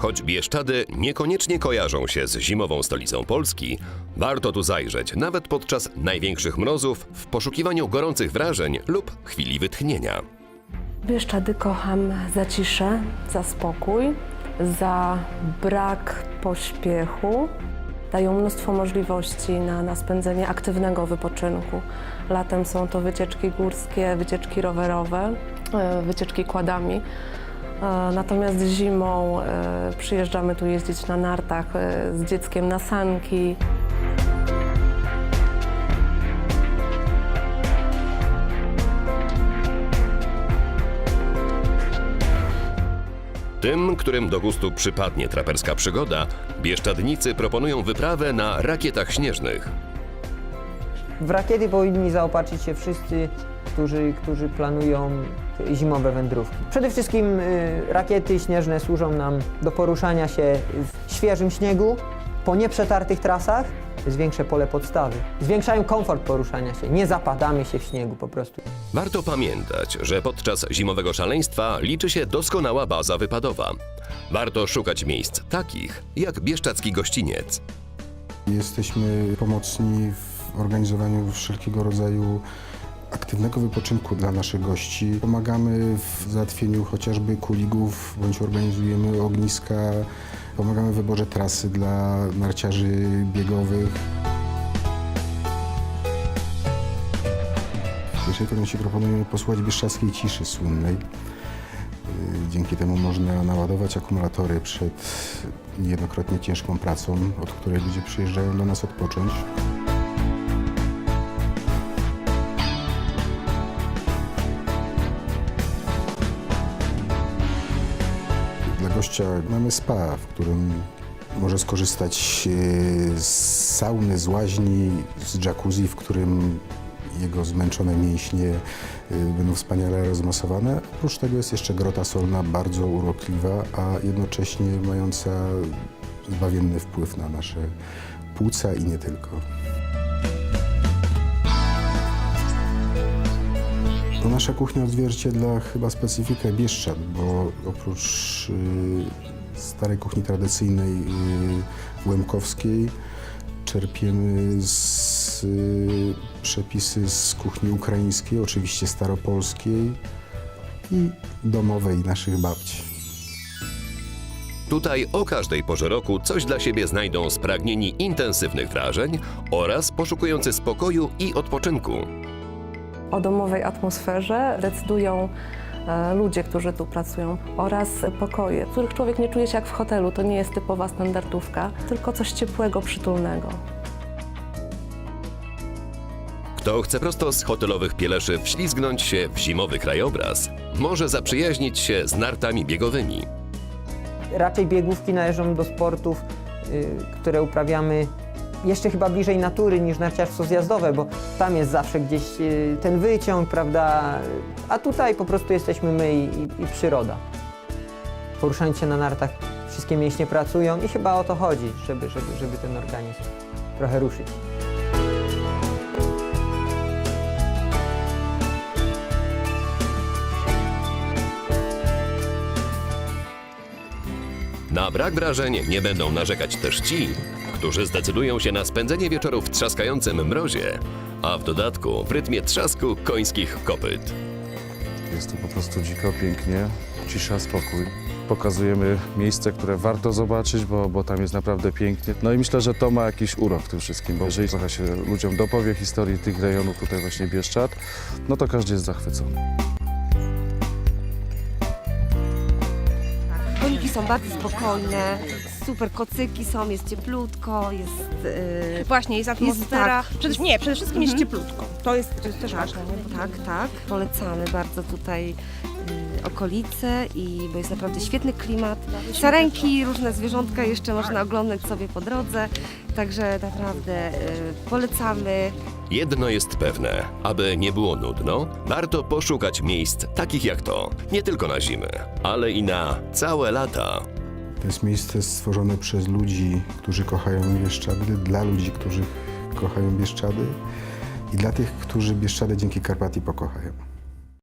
Choć Bieszczady niekoniecznie kojarzą się z zimową stolicą Polski, warto tu zajrzeć nawet podczas największych mrozów w poszukiwaniu gorących wrażeń lub chwili wytchnienia. Bieszczady kocham za ciszę, za spokój, za brak pośpiechu. Dają mnóstwo możliwości na, na spędzenie aktywnego wypoczynku. Latem są to wycieczki górskie, wycieczki rowerowe, e, wycieczki kładami. Natomiast zimą e, przyjeżdżamy tu jeździć na nartach e, z dzieckiem na sanki. Tym, którym do gustu przypadnie traperska przygoda, bieszczadnicy proponują wyprawę na rakietach śnieżnych. W rakiety powinni zaopatrzyć się wszyscy, którzy, którzy planują zimowe wędrówki. Przede wszystkim y, rakiety śnieżne służą nam do poruszania się w świeżym śniegu, po nieprzetartych trasach, zwiększe pole podstawy. Zwiększają komfort poruszania się, nie zapadamy się w śniegu po prostu. Warto pamiętać, że podczas zimowego szaleństwa liczy się doskonała baza wypadowa. Warto szukać miejsc takich jak bieszczacki gościniec. Jesteśmy pomocni w organizowaniu wszelkiego rodzaju aktywnego wypoczynku dla naszych gości. Pomagamy w załatwieniu chociażby kuligów, bądź organizujemy ogniska. Pomagamy w wyborze trasy dla narciarzy biegowych. W pierwszej kolejności proponujemy posłuchać bieszczackiej ciszy słynnej. Y, Dzięki temu można naładować akumulatory przed niejednokrotnie ciężką pracą, od której ludzie przyjeżdżają do nas odpocząć. Mamy spa, w którym może skorzystać e, z sauny, z łaźni, z jacuzzi, w którym jego zmęczone mięśnie e, będą wspaniale rozmasowane. Oprócz tego jest jeszcze grota solna, bardzo urokliwa, a jednocześnie mająca zbawienny wpływ na nasze płuca i nie tylko. No, nasza kuchnia odzwierciedla chyba specyfikę Bieszczad, bo oprócz y, starej kuchni tradycyjnej y, łemkowskiej czerpiemy z, y, przepisy z kuchni ukraińskiej, oczywiście staropolskiej i domowej naszych babci. Tutaj o każdej porze roku coś dla siebie znajdą spragnieni intensywnych wrażeń oraz poszukujący spokoju i odpoczynku. O domowej atmosferze decydują e, ludzie, którzy tu pracują oraz pokoje, w których człowiek nie czuje się jak w hotelu. To nie jest typowa standardówka, tylko coś ciepłego, przytulnego. Kto chce prosto z hotelowych pieleszy wślizgnąć się w zimowy krajobraz, może zaprzyjaźnić się z nartami biegowymi. Raczej biegówki należą do sportów, y, które uprawiamy jeszcze chyba bliżej natury niż narciarstwo zjazdowe, bo tam jest zawsze gdzieś y, ten wyciąg, prawda? A tutaj po prostu jesteśmy my i, i, i przyroda. Poruszając się na nartach, wszystkie mięśnie pracują i chyba o to chodzi, żeby, żeby, żeby ten organizm trochę ruszyć. Na brak wrażeń nie będą narzekać też ci, którzy zdecydują się na spędzenie wieczoru w trzaskającym mrozie, a w dodatku w rytmie trzasku końskich kopyt. Jest tu po prostu dziko, pięknie, cisza, spokój. Pokazujemy miejsce, które warto zobaczyć, bo, bo tam jest naprawdę pięknie. No i myślę, że to ma jakiś urok w tym wszystkim, bo jeżeli trochę się ludziom dopowie historii tych rejonów tutaj właśnie Bieszczad, no to każdy jest zachwycony. Koniki są bardzo spokojne, super kocyki są, jest cieplutko, jest... Yy, Właśnie, jest atmosfera. Jest, tak. przede, nie, przede wszystkim jest Mhm. cieplutko. To jest, to jest też tak, ważne. Nie? tak, tak. Polecamy bardzo tutaj yy, okolice, i, bo jest naprawdę świetny klimat. Sarenki, różne zwierzątka jeszcze można oglądać sobie po drodze, także naprawdę yy, polecamy. Jedno jest pewne, aby nie było nudno, warto poszukać miejsc takich jak to, nie tylko na zimę, ale i na całe lata. To jest miejsce stworzone przez ludzi, którzy kochają Bieszczady, dla ludzi, którzy kochają Bieszczady i dla tych, którzy Bieszczady dzięki Karpatii pokochają.